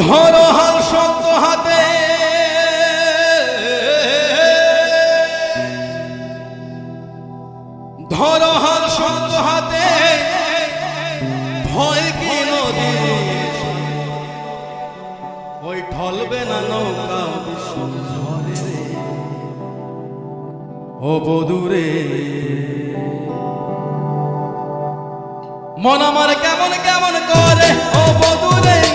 ধরো হাল শক্ত হাতে। ধরো হাল শক্ত হাতে। ভয় কি নদী ওই ঠলবে না নৌকা বিষম ও বধুরে। মন আমার কেমন কেমন করে, ও বধুরে।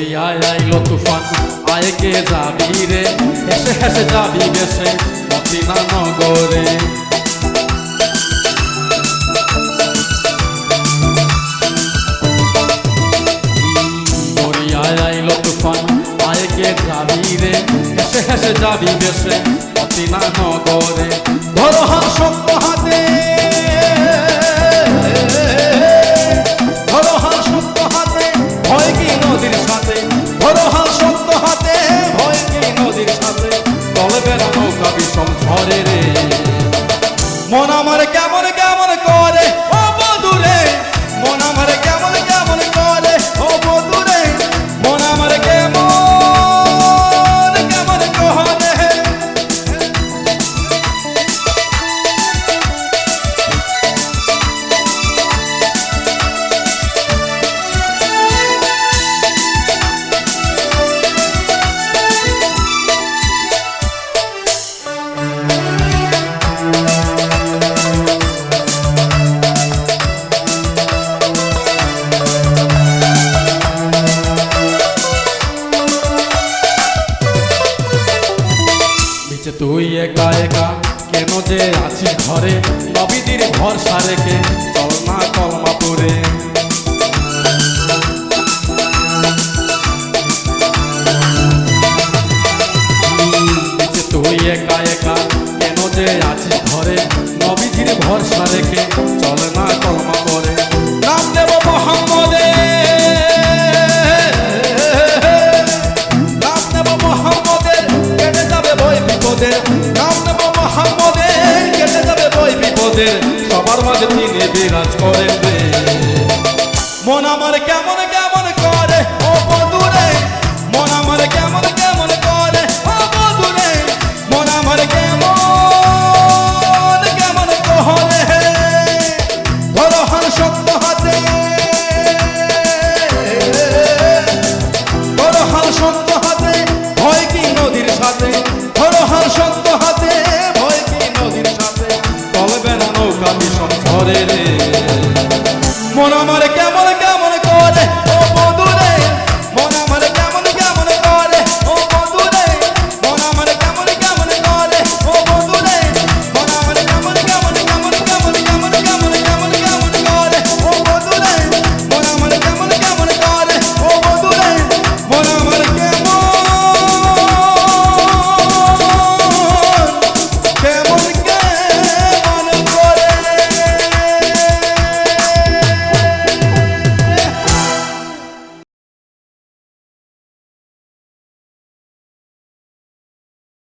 দরিয়ায় আইলো তুফান আয় কে যাবি রে? হেসে হেসে যাবি বেসে মদিনা নগরে। আইলো তুফান আয় কে যাবি রে? হেসে হেসে যাবি বেসে মদিনা নগরে। ধরো হাল শক্ত হাতে। বিষম ঝরে নিচে তুই একা একা কেন যে আছিস ঘরে? নবীদের ভরসা রেখে চল না কলমা পরে তুই একা একা কেন যে আছিস ঘরে? নবীজির ভরসা রেখে চল না কলমা সবার মাঝে তিনি বিরাজ করেন মন আমার কেমন